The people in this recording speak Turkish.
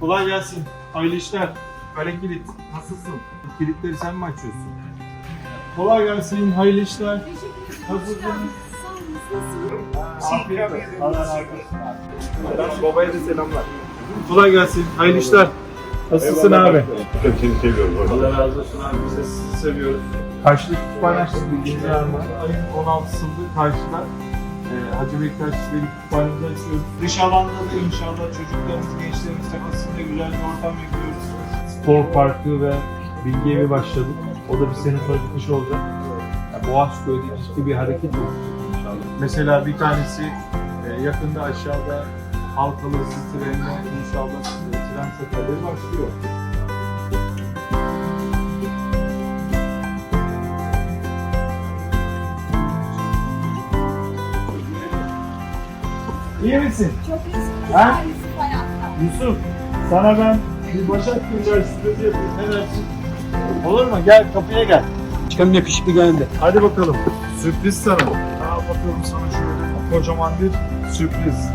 Kolay gelsin. Hayırlı işler. Kale kilit. Nasılsın? Kilitleri sen mi açıyorsun? Kolay gelsin. Hayırlı işler. Nasılsın? Afiyet olsun. Allah razı olsun. Babaya da selamlar. Kolay gelsin. Hayırlı işler. Nasılsın abi? Seni seviyorum. Allah razı olsun abi. Biz de sizi seviyoruz. Karşıda kütüphane açtık bildiğiniz var mı? Ayın 16'sında karşıda e, Hacı Bektaş Çiftleri Kütüphanemizi açıyoruz. Dış alanda da inşallah çocuklarımız, gençlerimiz kafasında güzel bir ortam yapıyoruz. Spor parkı ve bilgi evi başladık. O da bir sene sonra bitmiş olacak. Yani Boğazköy'de ciddi bir hareket olacak inşallah. Mesela bir tanesi e, yakında aşağıda halkalı trenle inşallah e, tren seferleri başlıyor. İyi misin? Çok iyisin. Ha? Yusuf sana ben bir Başak Üniversitesi yapayım. Ne dersin? Olur mu? Gel kapıya gel. Çıkalım yakışıklı geldi. Hadi bakalım. Sürpriz sana. Al bakalım sana şöyle kocaman bir sürpriz.